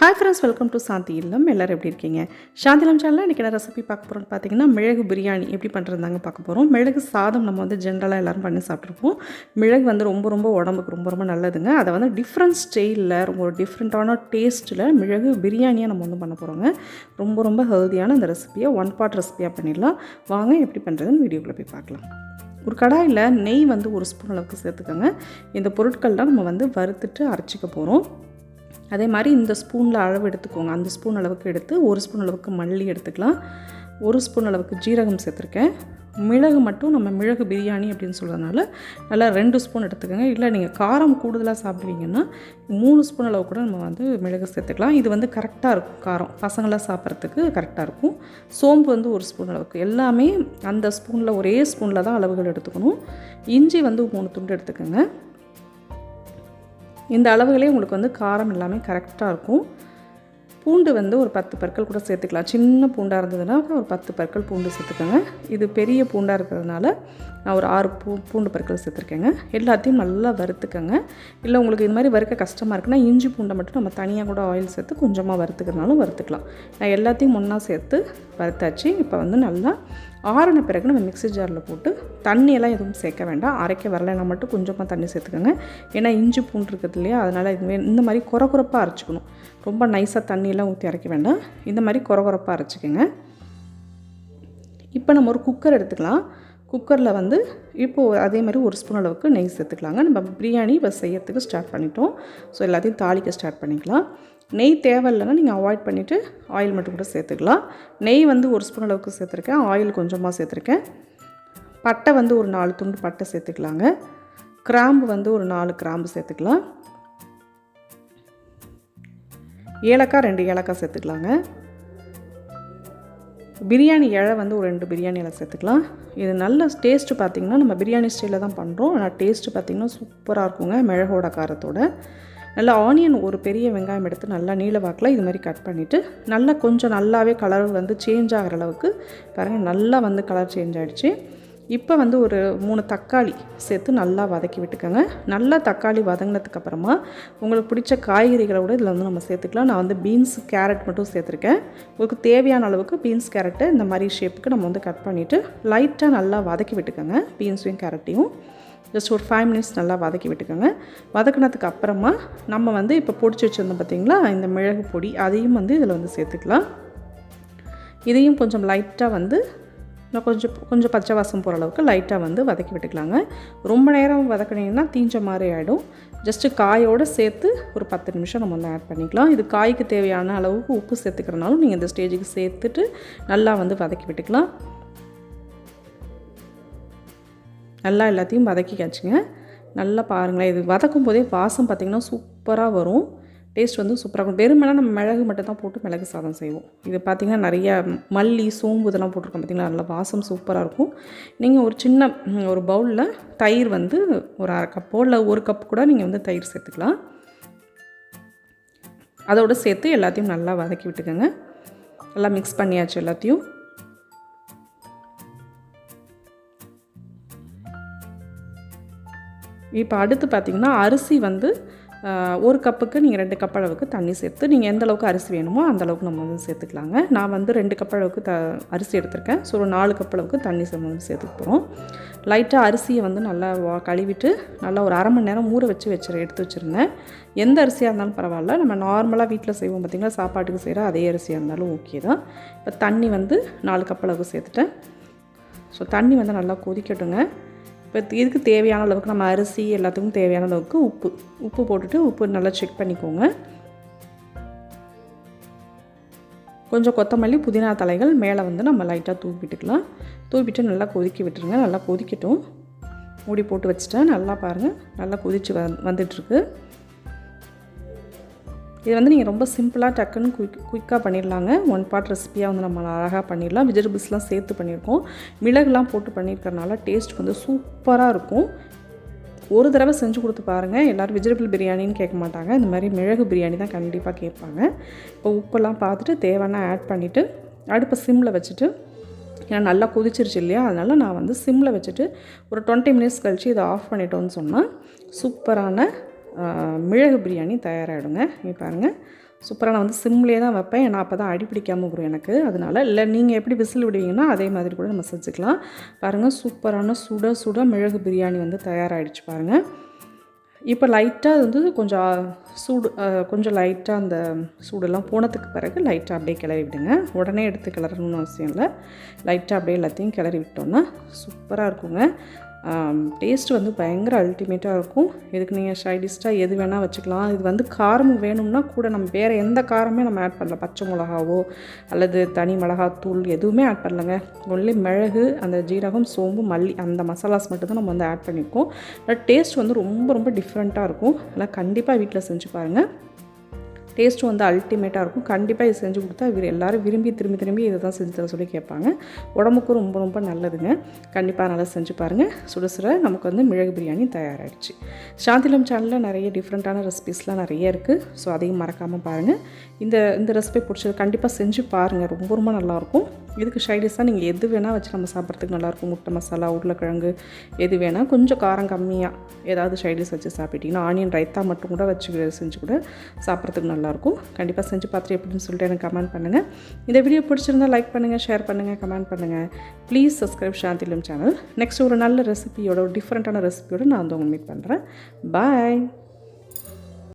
Hi friends welcome to Shanthi இல்லம் எல்லோரும் எப்படி இருக்கீங்க? சாந்திலம் சேனலில் இன்றைக்கி என்ன ரெசிபி பார்க்க போகிறோம்னு பார்த்தீங்கன்னா மிளகு பிரியாணி எப்படி பண்ணுறதாங்க பார்க்க போகிறோம் மிளகு சாதம் நம்ம வந்து ஜென்ரலாக எல்லோரும் பண்ணி சாப்பிட்ருப்போம் மிளகு வந்து ரொம்ப ரொம்ப உடம்புக்கு ரொம்ப ரொம்ப நல்லதுங்க. அதை வந்து டிஃப்ரெண்ட் ஸ்டைலில் ரொம்ப ஒரு டிஃப்ரெண்ட்டான டேஸ்ட்டில் மிளகு பிரியாணியாக நம்ம வந்து பண்ண போகிறோங்க ரொம்ப ரொம்ப ஹெல்த்தியான அந்த ரெசிபியை ஒன் பார்ட் ரெசிபியாக பண்ணிடலாம். வாங்க எப்படி பண்ணுறதுன்னு வீடியோக்குள்ளே போய் பார்க்கலாம். ஒரு கடாயில் நெய் வந்து ஒரு ஸ்பூன் அளவுக்கு சேர்த்துக்கோங்க. இந்த பொருட்கள்லாம் நம்ம வந்து வறுத்துட்டு அரைச்சிக்க போகிறோம் அதே மாதிரி இந்த ஸ்பூனில் அளவு எடுத்துக்கோங்க. அந்த ஸ்பூன் அளவுக்கு எடுத்து ஒரு ஸ்பூன் அளவுக்கு மல்லி எடுத்துக்கலாம். ஒரு ஸ்பூன் அளவுக்கு ஜீரகம் சேர்த்துருக்கேன். மிளகு மட்டும் நம்ம மிளகு பிரியாணி அப்படின்னு சொல்கிறதுனால நல்லா ரெண்டு ஸ்பூன் எடுத்துக்கோங்க. இல்லை நீங்கள் காரம் கூடுதலாக சாப்பிடுவீங்கன்னா மூணு ஸ்பூன் அளவு கூட நம்ம வந்து மிளகு சேர்த்துக்கலாம். இது வந்து கரெக்டாக இருக்கும் காரம். பசங்களாம் சாப்பிட்றதுக்கு கரெக்டாக இருக்கும். சோம்பு வந்து ஒரு ஸ்பூன் அளவுக்கு. எல்லாமே அந்த ஸ்பூனில் ஒரே ஸ்பூனில் தான் அளவுகள் எடுத்துக்கணும். இஞ்சி வந்து மூணு துண்டு எடுத்துக்கோங்க. இந்த அளவுகளே உங்களுக்கு வந்து காரம் எல்லாமே கரெக்டாக இருக்கும். பூண்டு வந்து ஒரு பத்து பற்கள் கூட சேர்த்துக்கலாம். சின்ன பூண்டாக இருந்ததுன்னா ஒரு பத்து பற்கள் பூண்டு சேர்த்துக்கோங்க. இது பெரிய பூண்டாக இருக்கிறதுனால நான் ஒரு ஆறு பூ பூண்டு பற்கள் சேர்த்துருக்கேங்க. எல்லாத்தையும் நல்லா வறுத்துக்கோங்க. இல்லை உங்களுக்கு இது மாதிரி வறுக்க கஷ்டமாக இருக்குன்னா இஞ்சி பூண்டை மட்டும் நம்ம தனியாக கூட ஆயில் சேர்த்து கொஞ்சமாக வறுத்துக்கிறதுனாலும் வறுத்துக்கலாம். நான் எல்லாத்தையும் ஒன்றா சேர்த்து வறுத்தாச்சு. இப்போ வந்து நல்லா ஆறின பிறகு நம்ம மிக்ஸி ஜாரில் போட்டு தண்ணியெல்லாம் எதுவும் சேர்க்க வேண்டாம். அரைக்க வரலைன்னா மட்டும் கொஞ்சமாக தண்ணி சேர்த்துக்கோங்க. ஏன்னா இஞ்சி பூண்டு இருக்குது இல்லையா? அதனால் இதுவே இந்த மாதிரி குறை குறைப்பாக அரைச்சிக்கணும். ரொம்ப நைஸாக தண்ணியெல்லாம் ஊற்றி அரைக்க வேண்டாம். இந்த மாதிரி குறை குறைப்பாக அரைச்சிக்கோங்க. இப்போ நம்ம ஒரு குக்கர் எடுத்துக்கலாம். குக்கரில் வந்து இப்போது அதே மாதிரி ஒரு ஸ்பூன் அளவுக்கு நெய் சேர்த்துக்கலாங்க. நம்ம பிரியாணி இப்போ செய்யறதுக்கு ஸ்டார்ட் பண்ணிட்டோம். ஸோ எல்லாத்தையும் தாளிக்க ஸ்டார்ட் பண்ணிக்கலாம். நெய் தேவையில்லைன்னா நீங்கள் அவாய்ட் பண்ணிவிட்டு ஆயில் மட்டும் கூட சேர்த்துக்கலாம். நெய் வந்து ஒரு ஸ்பூன் அளவுக்கு சேர்த்துருக்கேன். ஆயில் கொஞ்சமாக சேர்த்துருக்கேன். பட்டை வந்து ஒரு நாலு துண்டு பட்டை சேர்த்துக்கலாங்க. கிராம்பு வந்து ஒரு நாலு கிராம்பு சேர்த்துக்கலாம். ஏலக்காய் ரெண்டு ஏலக்காய் சேர்த்துக்கலாங்க. பிரியாணி இலை வந்து ஒரு ரெண்டு பிரியாணி இலை சேர்த்துக்கலாம். இது நல்ல டேஸ்ட்டு பார்த்திங்கன்னா நம்ம பிரியாணி ஸ்டைலில் தான் பண்ணுறோம் ஆனால் டேஸ்ட்டு பார்த்திங்கன்னா சூப்பராக இருக்குங்க. மிளகோட காரத்தோட. நல்லா ஆனியன் ஒரு பெரிய வெங்காயம் எடுத்து நல்லா நீல வாக்கில் இது மாதிரி கட் பண்ணிவிட்டு நல்லா கொஞ்சம் நல்லாவே கலர் வந்து சேஞ்ச் ஆகிற அளவுக்கு பாருங்கள் நல்லா வந்து கலர் சேஞ்ச் ஆகிடுச்சு இப்போ வந்து ஒரு மூணு தக்காளி சேர்த்து நல்லா வதக்கி விட்டுக்கோங்க. நல்லா தக்காளி வதங்கினதுக்கப்புறமா உங்களுக்கு பிடிச்ச காய்கறிகளை கூட இதில் வந்து நம்ம சேர்த்துக்கலாம். நான் வந்து பீன்ஸ் கேரட் மட்டும் சேர்த்துருக்கேன். உங்களுக்கு தேவையான அளவுக்கு பீன்ஸ் கேரட்டை இந்த மாதிரி ஷேப்புக்கு நம்ம வந்து கட் பண்ணிவிட்டு லைட்டாக நல்லா வதக்கி விட்டுக்கோங்க பீன்ஸையும் கேரட்டையும் ஜஸ்ட் ஒரு ஃபைவ் மினிட்ஸ் நல்லா வதக்கி விட்டுக்கோங்க. வதக்கினதுக்கு அப்புறமா நம்ம வந்து இப்போ பொடிச்சு வச்சுருந்தோம் பார்த்திங்களா இந்த மிளகு பொடி அதையும் வந்து இதில் வந்து சேர்த்துக்கலாம். இதையும் கொஞ்சம் லைட்டாக வந்து நான் கொஞ்சம் கொஞ்சம் பச்சை வாசம் போகிற அளவுக்கு லைட்டாக வந்து வதக்கி விட்டுக்கலாங்க. ரொம்ப நேரம் வதக்கினீங்கன்னா தீஞ்ச மாதிரி ஆகிடும் ஜஸ்ட்டு காயோடு சேர்த்து ஒரு பத்து நிமிஷம் நம்ம வந்து ஆட் பண்ணிக்கலாம். இது காய்க்கு தேவையான அளவுக்கு உப்பு சேர்த்துக்கிறனாலும் நீங்கள் இந்த ஸ்டேஜுக்கு சேர்த்துட்டு நல்லா வந்து வதக்கி விட்டுக்கலாம். நல்லா எல்லாத்தையும் வதக்கிக்காச்சுங்க. நல்லா பாருங்களேன் இது வதக்கும் போதே வாசம் பார்த்திங்கன்னா சூப்பராக வரும். டேஸ்ட் வந்து சூப்பராக இருக்கும் வெறுமெல்லாம் நம்ம மிளகு மட்டும் தான் போட்டு மிளகு சாதம் செய்வோம். இது பார்த்திங்கன்னா நிறைய மல்லி சோம்பு இதெல்லாம் போட்டிருக்கோம் பார்த்திங்களா? நல்லா வாசம் சூப்பராக இருக்கும். நீங்கள் ஒரு சின்ன ஒரு பவுலில் தயிர் வந்து ஒரு அரை கப்போ இல்லை ஒரு கப் கூட நீங்கள் வந்து தயிர் சேர்த்துக்கலாம். அதோடு சேர்த்து எல்லாத்தையும் நல்லா வதக்கி விட்டுக்கோங்க. நல்லா மிக்ஸ் பண்ணியாச்சு எல்லாத்தையும். இப்போ அடுத்து பார்த்திங்கன்னா அரிசி வந்து ஒரு கப்புக்கு நீங்கள் ரெண்டு கப் அளவுக்கு தண்ணி சேர்த்து நீங்கள் எந்த அளவுக்கு அரிசி வேணுமோ அந்த அளவுக்கு நம்ம வந்து சேர்த்துக்கலாங்க. நான் வந்து ரெண்டு கப் அளவுக்கு த அரிசி எடுத்திருக்கேன். ஸோ ஒரு நாலு கப் அளவுக்கு தண்ணி வந்து சேர்த்துக்க போகிறோம் லைட்டாக அரிசியை வந்து நல்லா வா கழுவிட்டு நல்லா ஒரு அரை மணி நேரம் ஊற வச்சு வச்சு எடுத்து வச்சுருந்தேன் எந்த அரிசியாக இருந்தாலும் பரவாயில்ல. நம்ம நார்மலாக வீட்டில் செய்வோம் பார்த்திங்களா? சாப்பாட்டுக்கு செய்கிற அதே அரிசியாக இருந்தாலும் ஓகே தான். இப்போ தண்ணி வந்து நாலு கப் அளவுக்கு சேர்த்துட்டேன். ஸோ தண்ணி வந்து நல்லா கொதிக்கட்டுங்க. இப்போ இதுக்கு தேவையான அளவுக்கு நம்ம அரிசி எல்லாத்துக்கும் தேவையான அளவுக்கு உப்பு. உப்பு போட்டுட்டு உப்பு நல்லா செக் பண்ணிக்கோங்க. கொஞ்சம் கொத்தமல்லி புதினா தலைகள் மேலே வந்து நம்ம லைட்டாக தூவிட்டுக்கலாம் தூவிட்டு நல்லா கொதிக்க விட்டுருங்க. நல்லா கொதிக்கட்டும். மூடி போட்டு வச்சுட்டேன். நல்லா பாருங்கள் நல்லா கொதித்து வ வந்துட்டுருக்கு. இது வந்து நீங்கள் ரொம்ப சிம்பிளாக டக்குன்னு குயிக் குயிக்காக பண்ணிடலாங்க. ஒன் பார்ட் ரெசிபியாக வந்து நம்ம அழகாக பண்ணிடலாம். வெஜிடபிள்ஸ்லாம் சேர்த்து பண்ணியிருக்கோம். மிளகுலாம் போட்டு பண்ணியிருக்கறனால டேஸ்ட் வந்து சூப்பராக இருக்கும். ஒரு தடவை செஞ்சு கொடுத்து பாருங்கள் எல்லோரும் வெஜிடபிள் பிரியாணின்னு கேட்க மாட்டாங்க. இந்த மாதிரி மிளகு பிரியாணி தான் கண்டிப்பாக கேட்பாங்க. இப்போ உப்பெல்லாம் பார்த்துட்டு தேவைன்னா ஆட் பண்ணிவிட்டு அடுப்பை சிம்மில் வச்சுட்டு ஏன்னா நல்லா கொதிச்சிருச்சு இல்லையா? அதனால் நான் வந்து சிம்மில் வச்சுட்டு ஒரு டுவெண்ட்டி மினிட்ஸ் கழித்து இதை ஆஃப் பண்ணிட்டோன்னு சொன்னால் சூப்பரான மிளகு பிரியாணி தயாராகிடுங்க. இங்கே பாருங்கள் சூப்பராக நான் வந்து சிம்லேயே தான் வைப்பேன். ஏன்னா அப்போ தான் அடி பிடிக்காமல் வரும் எனக்கு. அதனால இல்லை நீங்கள் எப்படி விசில் விடுவீங்கன்னா அதே மாதிரி கூட நம்ம செஞ்சுக்கலாம். பாருங்கள் சூப்பரான சுட சுட மிளகு பிரியாணி வந்து தயாராகிடுச்சு பாருங்கள் இப்போ லைட்டாக வந்து கொஞ்சம் சூடு கொஞ்சம் லைட்டாக அந்த சூடெல்லாம் போனதுக்கு பிறகு லைட்டாக அப்படியே கிளறி விடுங்க. உடனே எடுத்து கிளறணும்னு அவசியம் இல்லை. லைட்டாக அப்படியே எல்லாத்தையும் கிளறி விட்டோன்னா சூப்பராக இருக்குங்க. டேஸ்ட் வந்து பயங்கர அல்டிமேட்டாக இருக்கும். இதுக்கு நீங்கள் சைடிஷ்டாக எது வேணால் வச்சுக்கலாம். இது வந்து காரம் வேணும்னா கூட நம்ம வேறு எந்த காரமே நம்ம ஆட் பண்ணல. பச்சை மிளகாவோ அல்லது தனி மிளகாத்தூள் எதுவுமே ஆட் பண்ணலங்க. ஒன்லி மிளகு அந்த ஜீரகம் சோம்பு மல்லி அந்த மசாலாஸ் மட்டும்தான் நம்ம வந்து ஆட் பண்ணியிருக்கோம் டேஸ்ட் வந்து ரொம்ப ரொம்ப டிஃப்ரெண்ட்டாக இருக்கும். அதனால் கண்டிப்பாக வீட்டில் செஞ்சு பாருங்கள் டேஸ்ட்டும் வந்து அல்டிமேட்டாக இருக்கும். கண்டிப்பாக இது செஞ்சு கொடுத்தா இவர் எல்லாரும் விரும்பி திரும்பி திரும்பி இதை தான் செஞ்சு தர சொல்லி கேட்பாங்க. உடம்புக்கும் ரொம்ப ரொம்ப நல்லதுங்க. கண்டிப்பாக நல்லா செஞ்சு பாருங்கள் சுட சுட நமக்கு வந்து மிளகு பிரியாணி தயாராகிடுச்சு சாந்திலம் சேனலில் நிறைய டிஃப்ரெண்ட்டான ரெசிபிஸ்லாம் நிறைய இருக்குது ஸோ அதையும் மறக்காமல் பாருங்கள் இந்த இந்த ரெசிபி பிடிச்சது கண்டிப்பாக செஞ்சு பாருங்கள் ரொம்ப ரொம்ப நல்லாயிருக்கும். இதுக்கு ஷைடிஸாக நீங்கள் எது வேணால் வச்சு நம்ம சாப்பிட்றதுக்கு நல்லாயிருக்கும். முட்டை மசாலா உருளைக்கிழங்கு எது வேணால் கொஞ்சம் காரம் கம்மியாக ஏதாவது ஷைடிஸ் வச்சு சாப்பிட்டீங்கன்னா ஆனியன் ரைத்தா மட்டும் கூட வச்சு செஞ்சு கூட சாப்பிட்றதுக்கு நல்லாயிருக்கும். கண்டிப்பாக செஞ்சு பார்த்துட்டு எப்படின்னு சொல்லிட்டு எனக்கு கமெண்ட் பண்ணுங்கள் இந்த வீடியோ பிடிச்சிருந்தா லைக் பண்ணுங்கள் ஷேர் பண்ணுங்கள் கமெண்ட் பண்ணுங்கள் ப்ளீஸ் சப்ஸ்கிரைப் சாந்திலும் சேனல் நெக்ஸ்ட் ஒரு நல்ல ரெசிபியோட ஒரு டிஃப்ரெண்ட்டான ரெசிபியோட நான் வந்து உங்களை மீட் பண்ணுறேன் பாய்